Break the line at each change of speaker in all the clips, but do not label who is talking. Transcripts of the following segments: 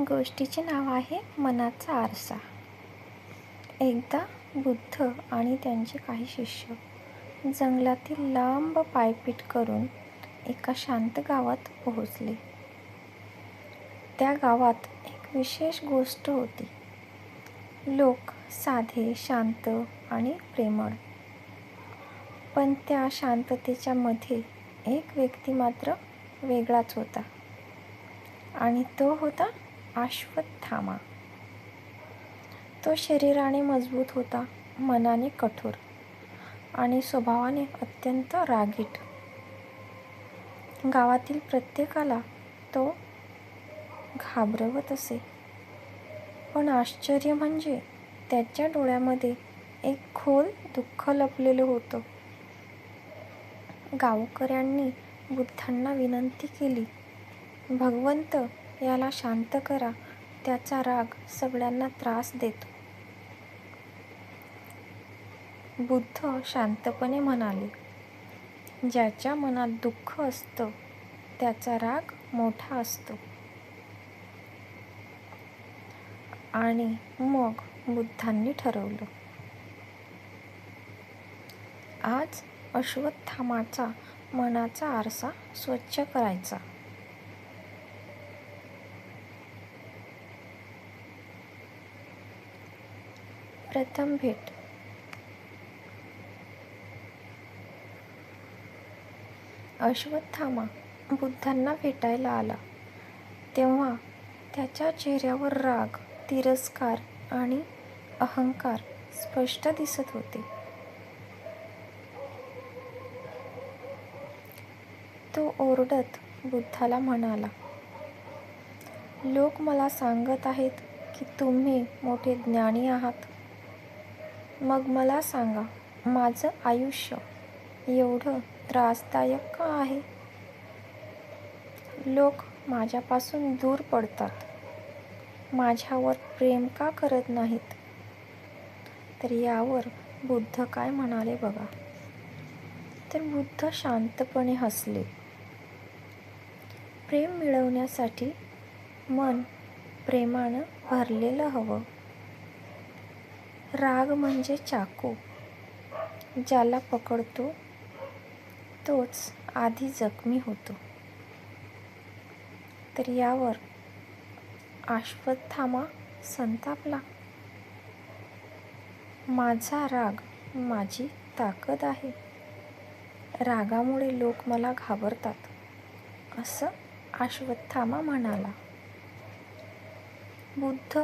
गोष्टीचे नाव आहे मनाचा आरसा. एकदा बुद्ध आणि त्यांचे काही शिष्य जंगलातील लांब पायपीट करून एका शांत गावात पोहोचले. त्या गावात एक विशेष गोष्ट होती. लोक साधे शांत आणि प्रेमळ. पण त्या शांततेच्या मध्ये एक व्यक्ती मात्र वेगळाच होता. आणि तो होता अश्वत्थामा तो शरीराने मजबूत होता मनाने कठोर आणि स्वभावाने अत्यंत रागीट. गावातील प्रत्येकाला तो घाबरवत असे. पण आश्चर्य म्हणजे त्याच्या डोळ्यामध्ये एक खोल दुःख लपलेलं होतं. गावकऱ्यांनी बुद्धांना विनंती केली भगवंत याला शांत करा. त्याचा राग सगळ्यांना त्रास देतो. बुद्ध शांतपणे म्हणाले ज्याच्या मनात दुःख असतं त्याचा राग मोठा असतो. आणि मग बुद्धांनी ठरवलं आज अश्वत्थामाचा मनाचा आरसा स्वच्छ करायचा. प्रथम भेट. अश्वत्थामा बुद्धांना भेटायला आला. तेव्हा त्याच्या चेहऱ्यावर राग तिरस्कार आणि अहंकार स्पष्ट दिसत होते. तो ओरडत बुद्धाला म्हणाला लोक मला सांगत आहेत की तुम्ही मोठे ज्ञानी आहात. मग मला सांगा माझं आयुष्य एवढं त्रासदायक का आहे? लोक माझ्यापासून दूर पडतात. माझ्यावर प्रेम का करत नाहीत? तर यावर बुद्ध काय म्हणाले बघा? तर बुद्ध शांतपणे हसले. प्रेम मिळवण्यासाठी मन प्रेमानं भरलेलं हवं. राग म्हणजे चाकू. ज्याला पकडतो तोच आधी जखमी होतो. तर यावर अश्वत्थामा संतापला. माझा राग माझी ताकद आहे. रागामुळे लोक मला घाबरतात असं अश्वत्थामा म्हणाला. बुद्ध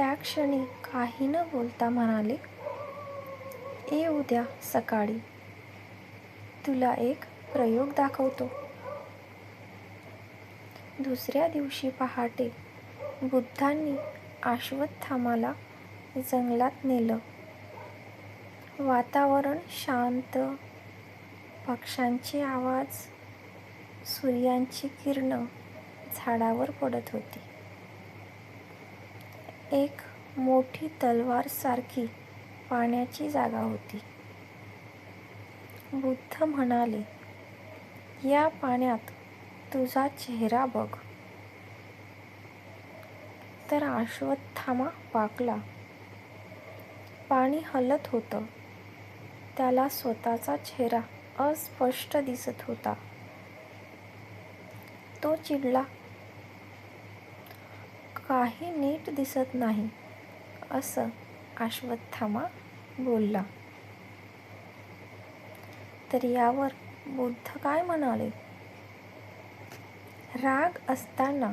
त्या क्षणी काही न बोलता म्हणाले ए उद्या सकाळी तुला एक प्रयोग दाखवतो. दुसऱ्या दिवशी पहाटे बुद्धांनी अश्वत्थामाला जंगलात नेलं. वातावरण शांत पक्ष्यांचे आवाज सूर्यांची किरणं झाडावर पडत होती. एक मोठी तलवारसारखी पाण्याची जागा होती. बुद्ध म्हणाले या पाण्यात तुझा चेहरा बघ. तर अश्वत्थामा पाकला. पाणी हलत होतं. त्याला स्वतःचा चेहरा अस्पष्ट दिसत होता. तो चिडला काही नीट दिसत नाही असं अश्वत्थामा बोलला. तर यावर बुद्ध काय म्हणाले? राग असताना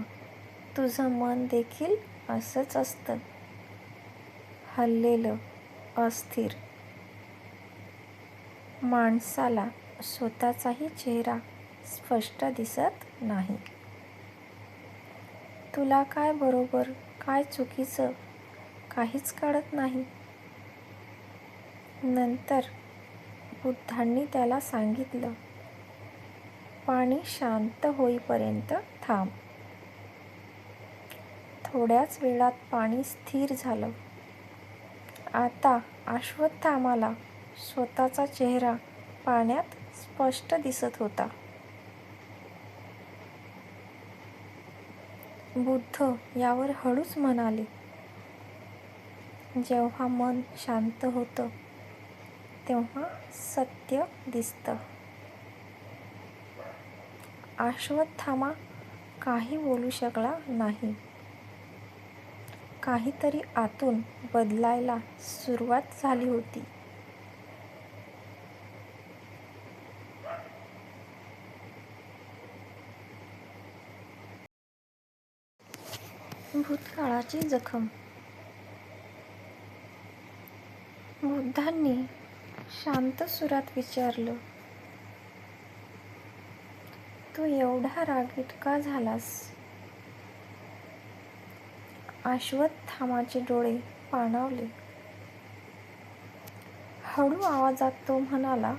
तुझं मन देखील असंच असतं. हल्लेलं अस्थिर. माणसाला स्वतःचाही चेहरा स्पष्ट दिसत नाही. तुला काय बरोबर काय चुकीचं काहीच कळत नाही. नंतर बुद्धांनी त्याला सांगितलं पाणी शांत होईपर्यंत थांब. थोड्याच वेळात पाणी स्थिर झालं. आता अश्वत्थामाला स्वतःचा चेहरा पाण्यात स्पष्ट दिसत होता. बुद्ध यावर हळूच म्हणाले जेव्हा मन शांत होतं तेव्हा सत्य दिसतं. अश्वत्थामा काही बोलू शकला नाही. काहीतरी आतून बदलायला सुरुवात झाली होती. भूतकाळाची जखम. बुद्धांनी शांत सुरात विचारलं तू एवढा रागीट का झालास. अश्वत्थामाचे डोळे पाणावले. हळू आवाजात तो म्हणाला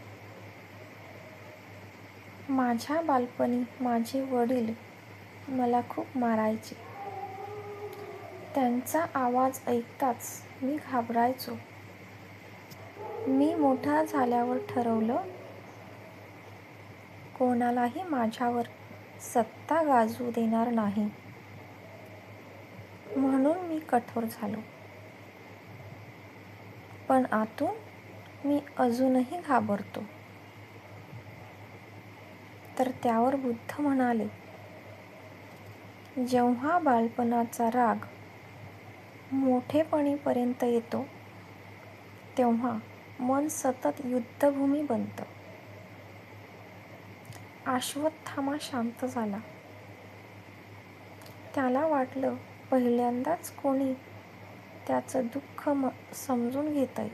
माझ्या बालपणी माझे वडील मला खूप मारायचे. त्यांचा आवाज ऐकताच मी घाबरायचो. मी मोठा झाल्यावर ठरवलं कोणालाही माझ्यावर सत्ता गाजू देणार नाही. म्हणून मी कठोर झालो. पण आतून मी अजूनही घाबरतो. तर त्यावर बुद्ध म्हणाले जेव्हा बालपणाचा राग मोठेपणीपर्यंत येतो तेव्हा मन सतत युद्धभूमी बनतं. अश्वत्थामा शांत झाला. त्याला वाटलं पहिल्यांदाच कोणी त्याचं दुःख म समजून घेतंय.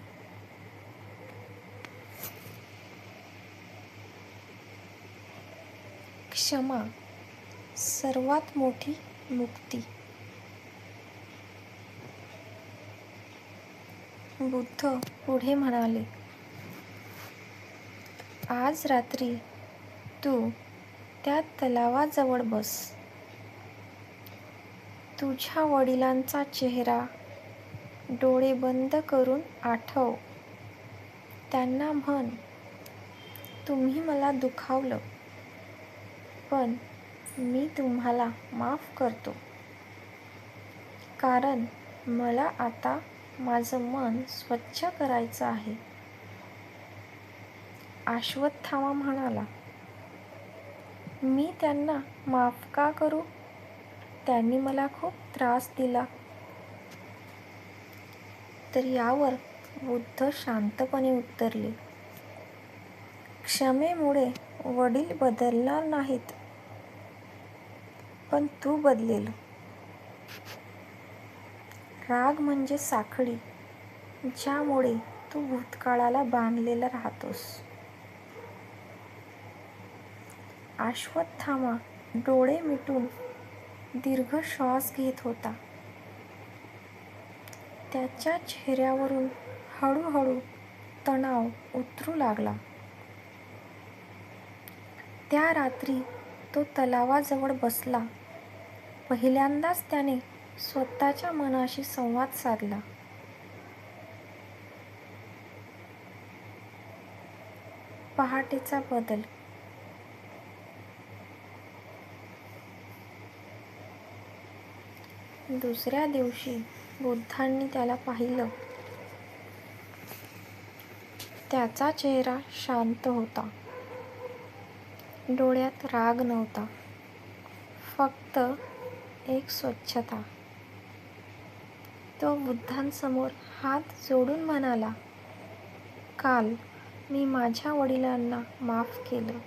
क्षमा सर्वात मोठी मुक्ती. बुद्ध पुढे म्हणाले आज रात्री तू त्या तलावाजवळ बस. तुझ्या वडिलांचा चेहरा डोळे बंद करून आठव. त्यांना म्हण तुम्ही मला दुखावलं पण मी तुम्हाला माफ करतो. कारण मला आता माझं मन स्वच्छ करायचं आहे. अश्वत्थामा म्हणाला मी त्यांना माफ का करू? त्यांनी मला खूप त्रास दिला तर यावर बुद्ध शांतपणे उत्तरले क्षमेमुळे वडील बदलणार नाहीत पण तू बदलेल. राग म्हणजे साखळी ज्यामुळे तू भूतकाळाला बांधलेला राहतोस. अश्वत्थामा डोळे मिटून दीर्घ श्वास घेत होता. त्याच्या चेहऱ्यावरून हळूहळू तणाव उतरू लागला. त्या रात्री तो तलावाजवळ बसला. पहिल्यांदाच त्याने स्वतःच्या मनाशी संवाद साधला. पहाटेचा बदल. दुसऱ्या दिवशी बुद्धांनी त्याला पाहिलं. त्याचा चेहरा शांत होता. डोळ्यात राग नव्हता. फक्त एक स्वच्छता. तो बुद्धांसमोर हात जोडून म्हणाला काल मी माझ्या वडिलांना माफ केलं.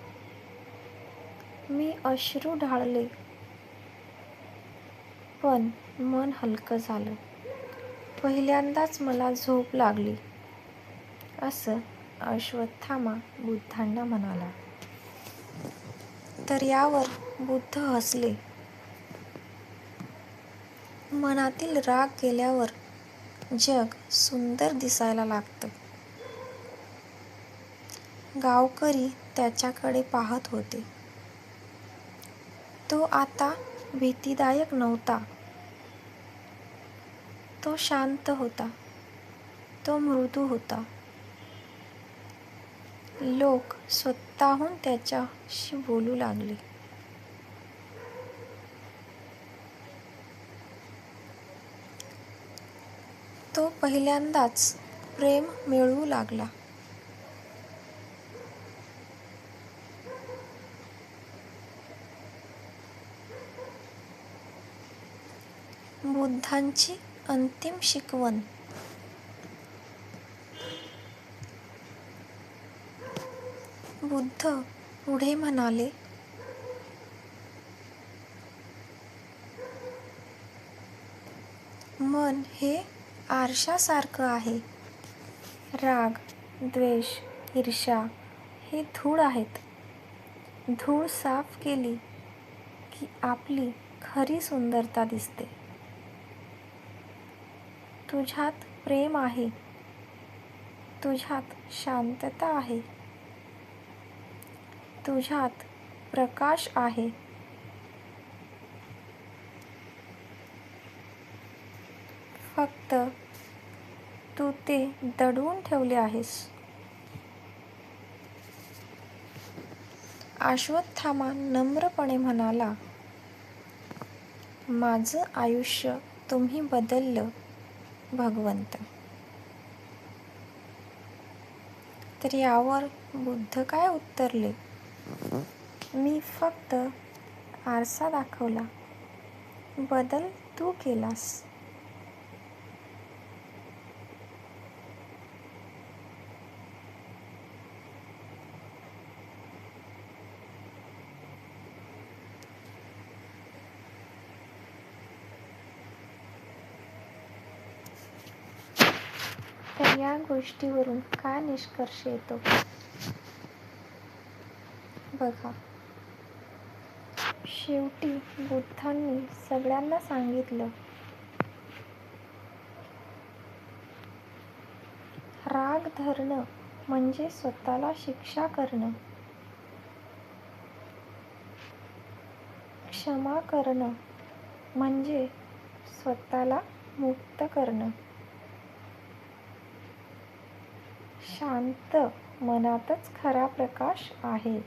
मी अश्रू ढाळले. पण मन हलकं झालं. पहिल्यांदाच मला झोप लागली. असं अश्वत्थामा बुद्धांना म्हणाला. तर यावर बुद्ध हसले. मनातील राग गेल्यावर जग सुंदर दिसायला लागतं. गावकरी त्याच्याकडे पाहत होते. तो आता भीतीदायक नव्हता. तो शांत होता. तो मृदू होता. लोक स्वतःहून त्याच्याशी बोलू लागले तो पहिल्यांदाच प्रेम मिळवू लागला. बुद्धांची अंतिम शिकवण. बुद्ध पुढे म्हणाले मन हे आरशासारखं आहे. राग द्वेष ईर्ष्या हे धूळ आहेत. धूळ साफ केली की आपली खरी सुंदरता दिसते. तुझ्यात प्रेम आहे. तुझ्यात शांतता आहे. तुझ्यात प्रकाश आहे. फक्त तू ते दडवून ठेवले आहेस. अश्वत्थामा नम्रपणे म्हणाला माझं आयुष्य तुम्ही बदललं भगवंत. तर यावर बुद्ध काय उत्तरले? मी फक्त आरसा दाखवला. बदल तू केलास. तर या गोष्टीवरून काय निष्कर्ष येतो? बघा. शेवटी बुद्धांनी सगळ्यांना सांगितलं राग धरणं म्हणजे स्वतःला शिक्षा करणं. क्षमा करणं म्हणजे स्वतःला मुक्त करणं. शांत मनातच खरा प्रकाश आहे.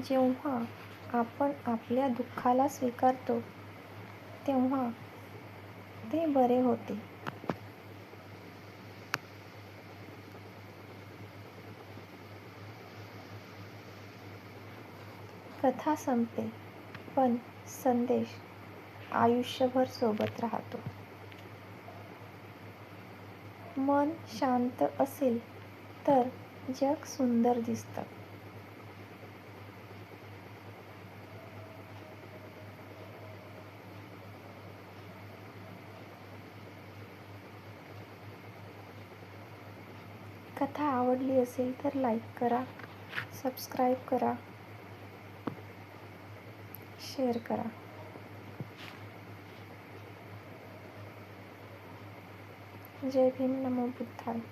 जेव्हा आपण आपल्या दुःखाला स्वीकारतो तेव्हा ते बरे होते. कथा संपते पण संदेश आयुष्यभर सोबत राहतो. मन शांत असेल तर जग सुंदर दिसतं. कथा आवडली असेल तर लाईक करा सबस्क्राईब करा शेअर करा. জয় ভীম নমো বুদ্ধায়।